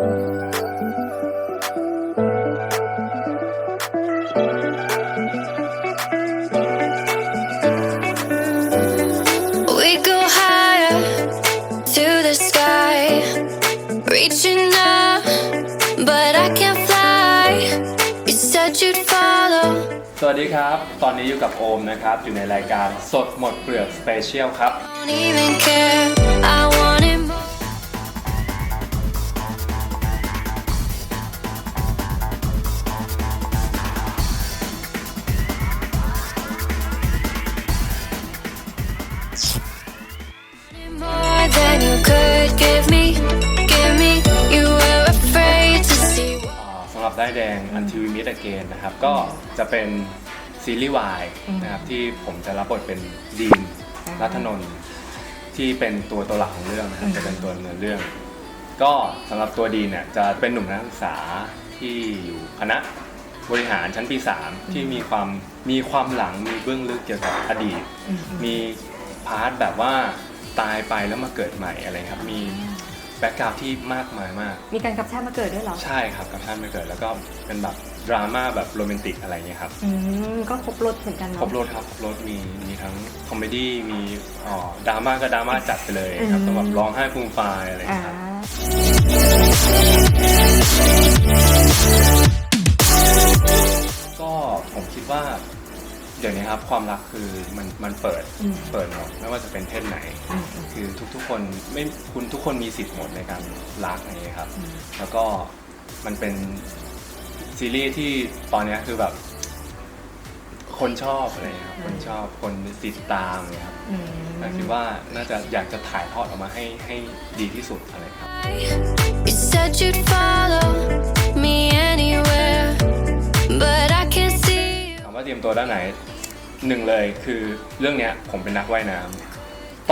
สวัสดีครับ ตอนนี้อยู่กับโอมนะครับ อยู่ในรายการสดหมดเปลือกสเปเชียลครับ นะครับก็จะเป็นซีรีส์วายนะครับที่ผมจะรับบทเป็นดีนรัตนนท์ที่เป็นตัวตัวหลักของเรื่องนะครับจะเป็นตัวดำเนินเรื่อง ก็สำหรับตัวดีนเนี่ยจะเป็นหนุ่มนักศึกษาที่อยู่คณะบริหารชั้นปี 3 ที่มีความมีความหลังมีเบื้องลึกเกี่ยวกับอดีต มีพาร์ทแบบว่าตายไปแล้วมาเกิดใหม่อะไรครับ มีแบ็กกราวด์ที่มากมายมาก มีการกลับชาติมาเกิดด้วยเหรอ ใช่ครับกับท่านไม่เกิดแล้วก็เป็นแบบ ดราม่าแบบโรแมนติกอะไรเงี้ยครับ อืมก็ครบรถเหมือนกันครเนาะบรถครับครบรถมีมีทั้งคอมเมดี้มีอ๋อดราม่าก็ดราม่าจัดไปเลยครับอืมต้องแบบร้องไห้ฟูมฟายอะไรอ่าครับ ก็ผมคิดว่าเดี๋ยวนี้ครับความรักคือมันมันเปิดอืม เปิดหมดไม่ว่าจะเป็นเพศไหน อืมอืมคือทุกๆคนไม่คุณทุกคนมีสิทธิ์หมดในการรักอะไรอย่างเงี้ยครับ อืมแล้วก็มันเป็น ซีรีส์ที่ตอนเนี้ยคือแบบ คนชอบอะไรอย่างเงี้ยครับคนชอบคนติดตามเนี่ยครับอืมก็คิดว่าน่าจะอยากจะถ่ายทอดออกมาให้ให้ดีที่สุดอะไรครับ You said you'd follow me anywhere, but I can't see you. ถามว่าเตรียมตัวด้านไหนหนึ่งเลยคือเรื่องเนี้ยผมเป็นนักว่ายน้ำ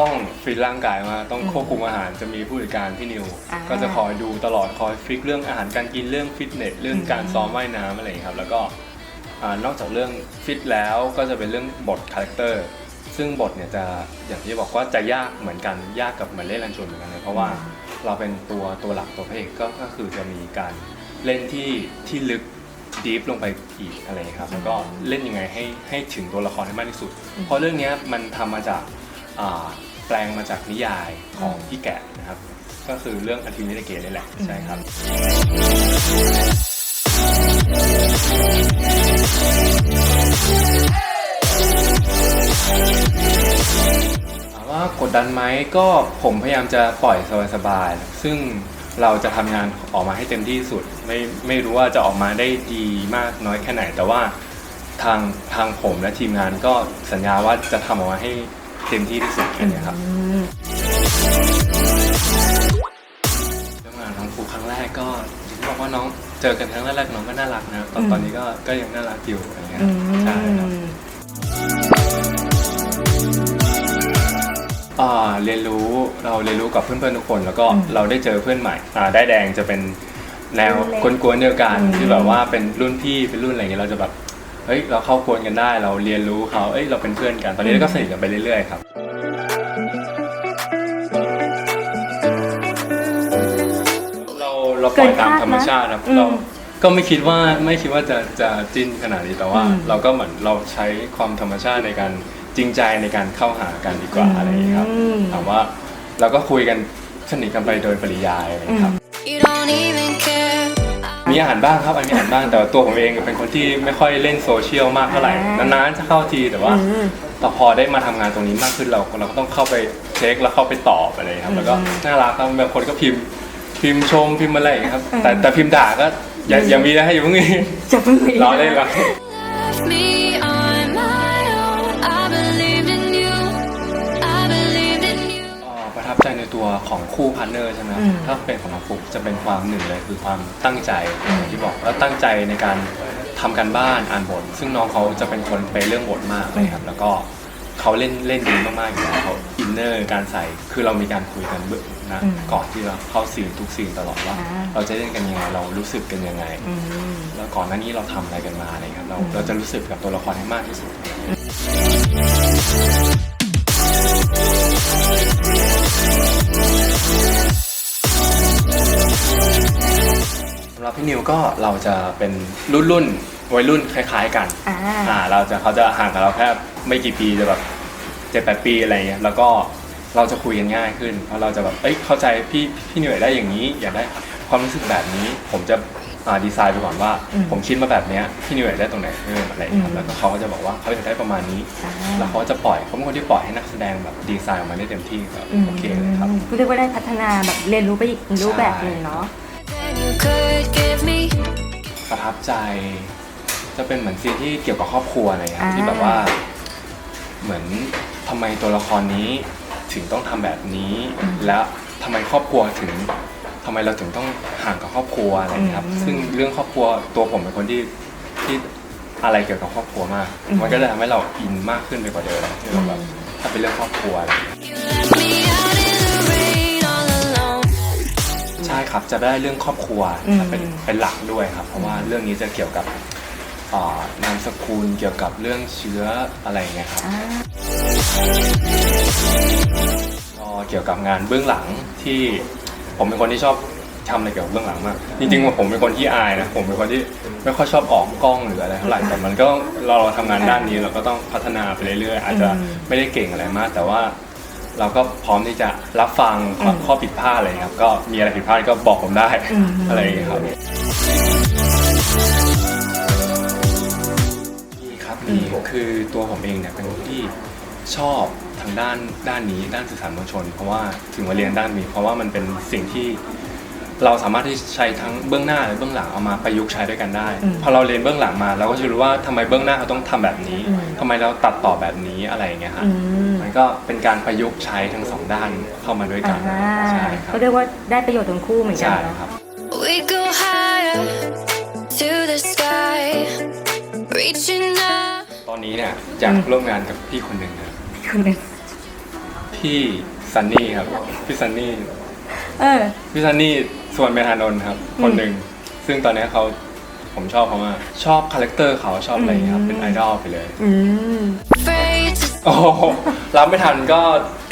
ต้องฟิตร่างกายมากต้องควบคุมอาหารจะมีผู้จัดการพี่นิว อ่า ก็จะคอยดูตลอดคอยฟิกเรื่องอาหารการกินเรื่องฟิตเนสเรื่องการซ้อมว่ายน้ำอะไรอย่างเงี้ยครับ แล้วก็อ่านอกจากเรื่องฟิตแล้วก็จะเป็นเรื่องบทคาแรคเตอร์ซึ่งบทเนี่ยจะอย่างที่บอกว่าจะยากเหมือนกันยากกับเหมือนเล่นรันชวนเหมือนกันเลยเพราะว่าเราเป็นตัวตัวหลักตัวพระเอกก็ก็คือจะมีการเล่นที่ที่ลึกดีฟลงไปอีกอะไรอย่างเงี้ยครับแล้วก็เล่นยังไงให้ให้ถึงตัวละครให้มากที่สุด เพราะเรื่องเนี้ยมันทำมาจาก อ่า แปลงมาจากนิยายของพี่แกะนะครับ ก็คือเรื่องอันทิมิเกนี่แหละใช่ครับถามว่ากดดันไหมก็ผมพยายามจะปล่อยสบายๆซึ่งเราจะทำงานออกมาให้เต็มที่สุด ไม่ไม่รู้ว่าจะออกมาได้ดีมากน้อยแค่ไหน แต่ว่าทางทางผมและทีมงานก็สัญญาว่าจะทำออกมาให้ เต็มที่ที่สุดแค่นี้ครับอืมเรื่องงานน้องฟูครั้งแรกก็อย่างที่บอกว่าน้องเจอกันครั้งแรกๆน้องก็น่ารักนะครับตอนอืมตอนนี้ก็ก็ยังน่ารักอยู่อะไรเงี้ยอืใช่ครับมอ่าเรียนรู้เราเรียนรู้กับเพื่อนๆทุกคนแล้วก็เราได้เจอเพื่อนใหม่อ่าได้แดงจะเป็นแนวกวนๆเดียวกันที่แบบว่าเป็นรุ่นพี่เป็นรุ่นอะไรเงี้ยเราจะแบบ เฮ้ยเราเข้ากวนกันได้เราเรียนรู้เขาเอ้ยเราเป็นเพื่อนกัน ตอนนี้เราก็สนิทกันไปเรื่อยๆครับ เราเราปล่อยตามธรรมชาติครับอืมเราก็ไม่คิดว่าไม่คิดว่าจะจะจิ้นขนาดนี้แต่ว่าอืมเราก็เหมือนเราใช้ความธรรมชาติในการจริงใจในการเข้าหากันดีกว่าอะไรอย่างนี้ยครับอืมถามว่าเราก็คุยกันสนิทกันไปโดยปริยายอะไรอย่างนี้ยครับ You don't even care. มีอ่านบ้างครับอันมีอ่านบ้าง แต่ว่าตัวผมเองเป็นคนที่ไม่ค่อยเล่นโซเชียลมากเท่าไหร่อ่านานๆจะเข้าทีแต่ว่าอืม แต่พอได้มาทำงานตรงนี้มากขึ้นเราเราก็ต้องเข้าไปเช็คแล้วเข้าไปตอบอะไรอย่างเงี้ยครับแล้วก็อืมน่ารักครับบางคนก็พิมพ์พิมพ์ชมพิมพ์อะไรอย่างเงี้ยครับอืมแต่แต่พิมพ์ด่าก็อย่าอย่ามีนะให้อย่าเพิ่งมีจะเพิ่งมีรอเล่นรอ Left me ตัวของคู่พาร์ทเนอร์ใช่ไหมอืม ถ้าเป็นของน้องฟุกจะเป็นความหนึ่งเลยคือความตั้งใจอย่างที่บอกแล้วตั้งใจในการทำการบ้านอ่านบท ซึ่งน้องเขาจะเป็นคนไปเรื่องบทมากเลยครับ แล้วก็เขาเล่นเล่นดีมากๆอยู่แล้วเขาอินเนอร์การใส่คือเรามีการคุยกันเบื้องนะอืมก่อนที่เราเข้าซีนทุกซีนตลอดว่า อ่า เราจะเล่นกันยังไงเรารู้สึกกันยังไง อืม แล้วก่อนหน้านี้เราทำอะไรกันมาอะไรครับเราอืม เราจะรู้สึกกับตัวละครให้มากที่สุด รับพี่นิวก็เราจะเป็นรุ่นรุ่นวัยรุ่นคล้าย ๆ กันอ่า อ่าเราจะเขาจะห่างกับเราแค่ไม่กี่ปีจะแบบเจ็ดแปดปีอะไรเงี้ยแล้วก็เราจะคุยกันง่ายขึ้นเพราะเราจะแบบเอ้ยเข้าใจพี่พี่นิวอยากได้อย่างนี้อยากได้ความรู้สึกแบบนี้ ผมจะอ่าดีไซน์ไปก่อนว่า อืมผมคิดมาแบบเนี้ยพี่นิวอยากได้ตรงไหนเพิ่มอะไรเงี้ยครับอืม แล้วก็เขาก็จะบอกว่าเขาอยากได้ประมาณนี้ อ่าแล้วเขาจะปล่อยเขาเป็นคนที่ปล่อยให้นักแสดงแบบดีไซน์ออกมาได้เต็มที่ครับโอเคเลยครับก็เรียกว่าได้พัฒนาแบบเรียนรู้ไปอีกรูปแบบหนึ่งเนาะ than you could give me. ประทับใจ จะเป็นเหมือนซีนที่เกี่ยวกับครอบครัวอะไรอย่างเงี้ยอ่าที่แบบว่า เหมือนทำไมตัวละครนี้ถึงต้องทำแบบนี้ และทำไมครอบครัวถึงทำไมเราถึงต้องห่างกับครอบครัวอะไรอย่างเงี้ยครับ ซึ่งเรื่องครอบครัวตัวผมเป็นคนที่ที่อะไรเกี่ยวกับครอบครัวมาก มันก็จะทำให้เราอินมากขึ้นไปกว่าเดิมที่เราแบบถ้าเป็นเรื่องครอบครัวอะไรอย่างเงี้ย You left me ใช่ครับจะได้เรื่องครอบครัวอืมเป็นเป็นหลักด้วยครับ เพราะว่าเรื่องนี้จะเกี่ยวกับอ่านามสกุลเกี่ยวกับเรื่องเชื้ออะไรอย่างเงี้ยครับอ่าก็เกี่ยวกับงานเบื้องหลังที่ผมเป็นคนที่ชอบทำอะไรเกี่ยวกับเบื้องหลังมาก จริงๆว่าผมเป็นคนที่อายนะผมเป็นคนที่ไม่ค่อยชอบออกกล้องหรืออะไรเท่าไหร่แต่มันก็ต้องเราเราทำงานด้านนี้เราก็ต้องพัฒนาไปเรื่อยๆอาจจะไม่ได้เก่งอะไรมาก แต่ว่า เราก็พร้อมที่จะรับฟังข้อข้อผิดพลาดอะไรครับ ก็มีอะไรผิดพลาดก็บอกผมได้อะไรอย่างเงี้ยครับมีครับมีคือตัวผมเองเนี่ยเป็นคนที่ชอบทางด้านด้านนี้ด้านสื่อสารมวลชน เพราะว่าถึงมาเรียนด้านนี้ เพราะว่ามันเป็นสิ่งที่ เราสามารถที่ใช้ทั้งเบื้องหน้าและเบื้องหลังเอามาประยุกต์ใช้ด้วยกันได้อืมพอเราเรียนเบื้องหลังมาเราก็จะรู้ว่าทำไมเบื้องหน้าเขาต้องทำแบบนี้อืมทำไมเราตัดต่อแบบนี้อะไรอย่างเงี้ยฮะอืมมันก็เป็นการประยุกต์ใช้ทั้งสองด้านเข้ามาด้วยกันอ่าใช่ครับก็เรียกว่าได้ประโยชน์ทั้งคู่เหมือนกันใช่เนาะครับ We go higher to the sky, reaching up. ตอนนี้เนี่ยอยากร่วมงานกับพี่คนหนึ่งนะคุณเป็นพี่ซันนี่ครับพี่ซันนี่เออพี่ซันนี่ ส่วนเมธานนท์ครับ คนหนึ่งซึ่งตอนนี้เขาผมชอบเขามากชอบคาแรคเตอร์เขาชอบอะไรอย่างเงี้ยครับเป็นไอดอลไปเลย อืม Afraid to โอ้โหรับไม่ทันก็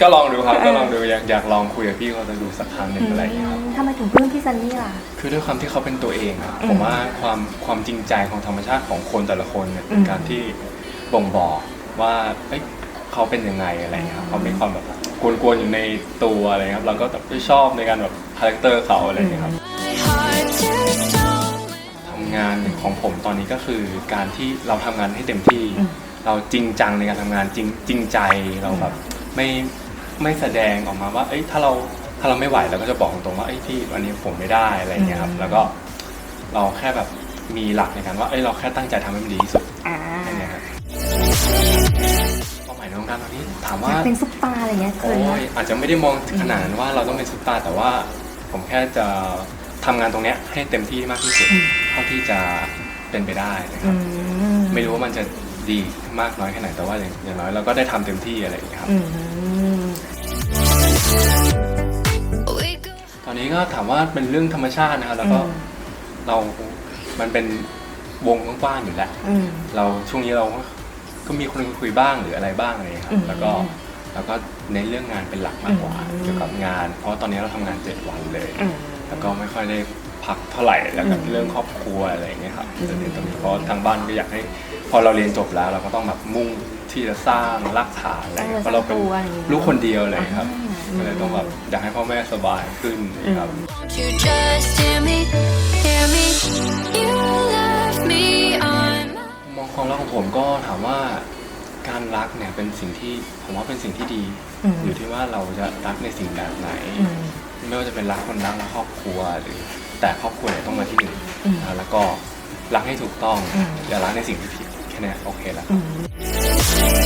ก็ลองดูครับเออก็ลองดูอยากอยากลองคุยกับพี่เขาจะดูสักครั้งหนึ่งอะไรอย่างเงี้ยครับ ทำไมถึงเพิ่มพี่ซันนี่ล่ะ คือด้วยความที่เขาเป็นตัวเองอะอืมผมว่าความความจริงใจของธรรมชาติของคนแต่ละคนเนี่ยเป็นอืมการที่บ่งบอกว่าเอ้ย เขาเป็นยังไงอะไรอย่างเงี้ยครับเขามีความแบบกวนๆอยู่ในตัวอะไรครับเราก็แบบชอบในการแบบคาแรคเตอร์เขาอะไรอย่างเงี้ยครับ my heart to stone. ทำงานของผมตอนนี้ก็คือการที่เราทำงานให้เต็มที่อืมเราจริงจังในการทำงานจริงจริงใจเราแบบไม่ไม่แสดงออกมาว่า เอ้ยถ้าเราถ้าเราไม่ไหวเราก็จะบอกตรงๆว่าเอ้ยพี่วันนี้ผมไม่ได้อะไรอย่างเงี้ยครับ แล้วก็เราแค่แบบมีหลักในการว่าเอ้ยเราแค่ตั้งใจทำให้มันดีที่สุดอ่า แค่เนี้ยครับ เป้าหมายในวงการตอนนี้ถามอยาว่ากเป็นซุปตาร์อะไรเงี้ยเคโอ้ยไหมยอาจจะไม่ได้มองถึงขนาดนั้นว่าเราต้องเป็นซุปตาร์แต่ว่าผมแค่จะทำงานตรงเนี้ยให้เต็มที่มากที่สุดเท่าที่จะเป็นไปได้นะคอืรับ มไม่รู้ว่ามันจะดีมากน้อยแค่ไหนแต่ว่าอย่างอย่างน้อยเราก็ได้ทำเต็มที่อะไรอย่างเงี้ยครับ อืม We go ตอนนี้ก็ถามว่าเป็นเรื่องธรรมชาตินะครับแล้วก็อืม เรา มันเป็นวงกว้างๆอยู่แล้ว อืม เราช่วงนี้เรา ก็ก็มีคนคุยบ้างหรืออะไรบ้างอะไรอย่างเงี้ยครัอืบม แล้วก็แล้วก็เน้นเรื่องงานเป็นหลักมากกว่าอืม เกี่ยวกับงาน เพราะว่าตอนนี้เราทำงานเจ็ดวันเลย อืม แล้วก็ไม่ค่อยได้พักเท่าไหร่แล้วกับอืมเรื่องครอบครัวอะไรอย่างเงี้ยครับอืม จะเน้นตรงนี้เพราะทางบ้านก็อยากให้ พอเราเรียนจบแล้วเราก็ต้องแบบมุ่งที่จะสร้างรากฐานอะไรอย่างเงี้ยเพราะเราเป็นตัวอะไรอย่างเงี้ยลูกคนเดียวอะไรอย่างเลยครับอ่าก็เลยต้องแบบอยากให้พ่อแม่สบายขึ้นครับ Won't you just hear me, hear me? You left me on my มอง ความรักของผมก็ถามว่าการรักเนี่ยเป็นสิ่งที่ผมว่าเป็นสิ่งที่ดี อืม อยู่ที่ว่าเราจะรักในสิ่งแบบไหน อืม ไม่ว่าจะเป็นรักคนรักและครอบครัวหรือแต่ครอบครัวเนี่ยต้องมาที่หนึ่งอืมนะแล้วก็รักให้ถูกต้องอืม อย่ารักในสิ่งที่ผิดแค่เนี้ยโอเคแล้ว อืม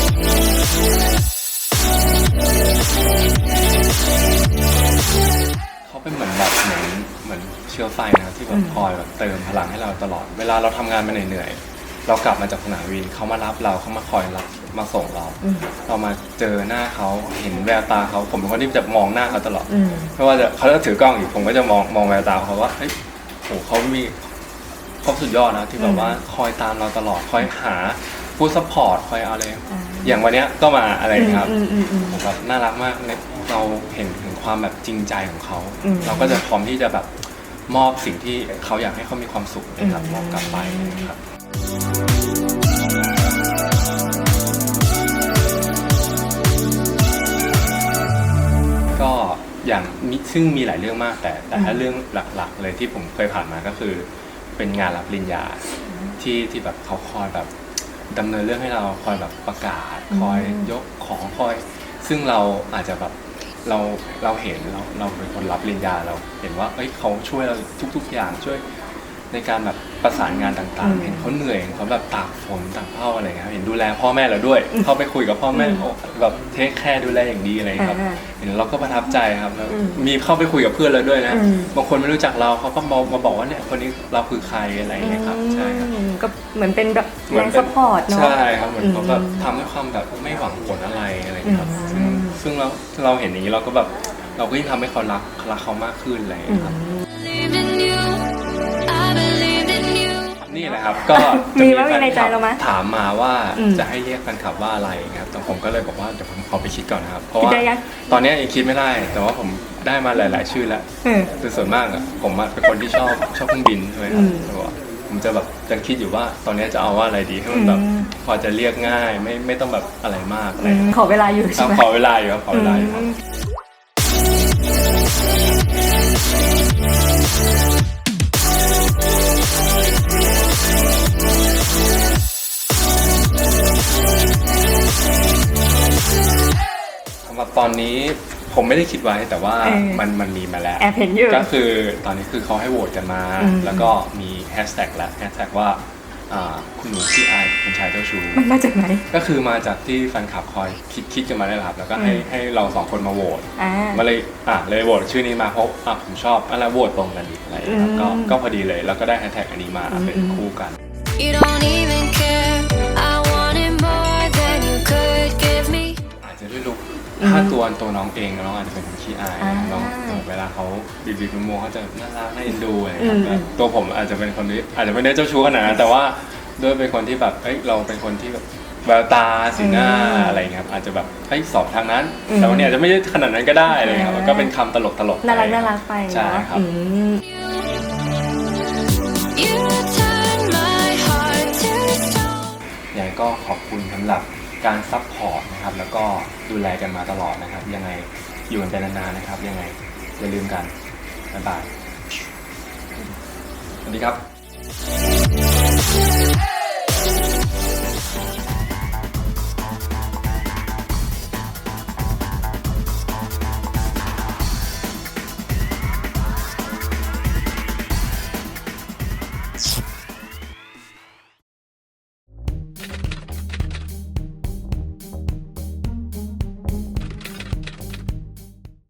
เขาเป็นเหมือนแบบเหมือนเหมือนเชื้อไฟนะครับที่แบอืบมคอยแบบเติมพลังให้เราตลอด เวลาเราทำงานมาเหนื่อยๆ เรากลับมาจากสนามบินเขามารับเราเขามาคอยรับมาส่งเรา อืม เรามาเจอหน้าเขาเห็นแววตาเขาผมเป็นคนที่จะมองหน้าเขาตลอด อืม ไม่ว่าจะเขาจะถือกล้องอยู่ผมก็จะมองมองแววตาเขาว่าเฮ้ยโหเขามีเขาสุดยอดนะที่แบบว่าคอยตามเราตลอดคอยหาผู้ซัพพอร์ตคอยเอาอะไร อ่า อย่างวันเนี้ยก็มาอะไรอย่างเงี้ยครับอืมอืมอืม ผมแบบน่ารักมากเลยเราเห็นถึงความแบบจริงใจของเขา อืม เราก็จะพร้อมที่จะแบบมอบสิ่งที่เขาอยากให้เขามีความสุขนะครับมอบกลับไปนะครับ ก็อย่างมิซึ่งมีหลายเรื่องมาก แต่แต่ถ้าเรื่องหลักๆ เลยที่ผมเคยผ่านมาก็คือ เป็นงานรับปริญญาที่ที่แบบเขาคอยแบบดำเนินเรื่องให้เราคอยแบบประกาศ คอยยกของคอย ซึ่งเราอาจจะแบบเราเราเห็นเราเราเป็นคนรับปริญญาเรา เห็นว่าเอ้ยเขาช่วยเราทุก ๆ อย่างช่วยในการแบบ ประสานงานต่างๆ เห็นเขาเหนื่อยเห็นเขาแบบตากฝนตากเผ้าอะไรเงี้ยครับเห็นดูแลพ่อแม่เราด้วย เขาไปคุยกับพ่อแม่โอ้แบบเทคแคร์ดูแลอย่างดีอะไรเงี้ยครับอ่าเห็นเราก็ประทับใจครับแล้วอืมมีเข้าไปคุยกับเพื่อนเราด้วยนะอืมบางคนไม่รู้จักเราเขาก็มามาบอกว่าเนี่ยคนนี้เราคือใครอะไรอย่างเงี้ยครับ ใช่ครับอืมก็เหมือนเป็นแบบเหมืแรอนงเป็สนปอร์ตเนาะ ใช่ครับ เหมือนเขาแบบอืมทำด้วยความแบบไม่หวังผลอะไรอะไรอย่างเงี้ยครับอืมซึ่งซึ่งเราเราเห็นอย่างนี้เราก็แบบเราก็ยิ่งทำให้เขารักรักเขามากขึ้นอะไรอย่างอืเงี้ยครับ นี่แหละครับ ก็จะมีว่ามีในใจแฟคบเราไหมถามมาว่าอืมจะให้เรียกแฟนคลับว่าอะไรครับแต่ผมก็เลยบอกว่าเดี๋ยวผมขอไปคิดก่อนนะครับ เพราะคิดว่าได้ยังตอนนี้ยังคิดไม่ได้ แต่ว่าผมได้มาหลาย ๆ ชื่อแล้วเออคือส่วนมากอะผมอะเป็นคนที่ชอบชอบเครื่องบินใช่ไหมครัอืบมแต่ว่าผมจะแบบจะคิดอยู่ว่าตอนนี้จะเอาว่าอะไรดีให้มันแบบอืมพอจะเรียกง่ายไม่ไม่ต้องแบบอะไรมากอะไรอืมขอเวลาอยู่ครัใช่บไหมขอเวลาอยู่ครับขอเวลาอยู่ครับ ตอนนี้ผมไม่ได้คิดไว้แต่ว่าเออมันมันมีมาแล้ว แอบเห็นอยู่ ก็คือตอนนี้คือเขาให้โหวตกันมา อืม แล้วก็มีแฮชแท็กแล้วแฮชแท็กว่าอ่าคุณหนูชื่ออายคุณชายเจ้าชู้ มันมาจากไหน ก็คือมาจากที่แฟนคลับคอยคิดคิดกันมาได้แหละครับ แล้วก็ให้อืม ให้เราสองคนมาโหวตอ่า มาเลยอะเลยโหวตชื่อนี้มาเพราะอะผมชอบอะไรโหวตตรงกันอีกอะไรอย่างเงี้ยครับก็อืมก็พอดีเลยแล้วก็ได้แฮชแท็กอันนี้มาอืมเป็นอืม คู่กัน You don't even care. I wanted more than you could give me. อาจจะด้วยลุก ถ้าตัวตัวน้องเองน้องอาจจะเป็นคนขี้อายอ่าน้องเวลาเขาบีบีโมเขาจะน่ารักน่าเอ็นดูอะไรอย่างเงี้ยอืมแต่ตัวผมอาจจะเป็นคนที่อาจจะไม่ได้เจ้าชู้ขนาดนั้นแต่ว่าด้วยเป็นคนที่แบบเอ้ยเราเป็นคนที่แบบแววตาสีหน้าอืมอะไรอย่างเงี้ยครับอาจจะแบบเฮ้ยสอบทางนั้นอืมแต่วันนี้อาจจะไม่ใช่ขนาดนั้นก็ได้อะไรอย่างเลยครับอ่าก็เป็นคำตลกตลกๆน่ารักไปน่ารักไปใช่เนาะครับ อืม You turn my heart to stone. ยังไงก็ขอบคุณสำหรับ การซัพพอร์ตนะครับ แล้วก็ดูแลกันมาตลอดนะครับ ยังไงอยู่กันไปนานๆนะครับ ยังไงอย่าลืมกันบ๊ายบายสวัสดีครับ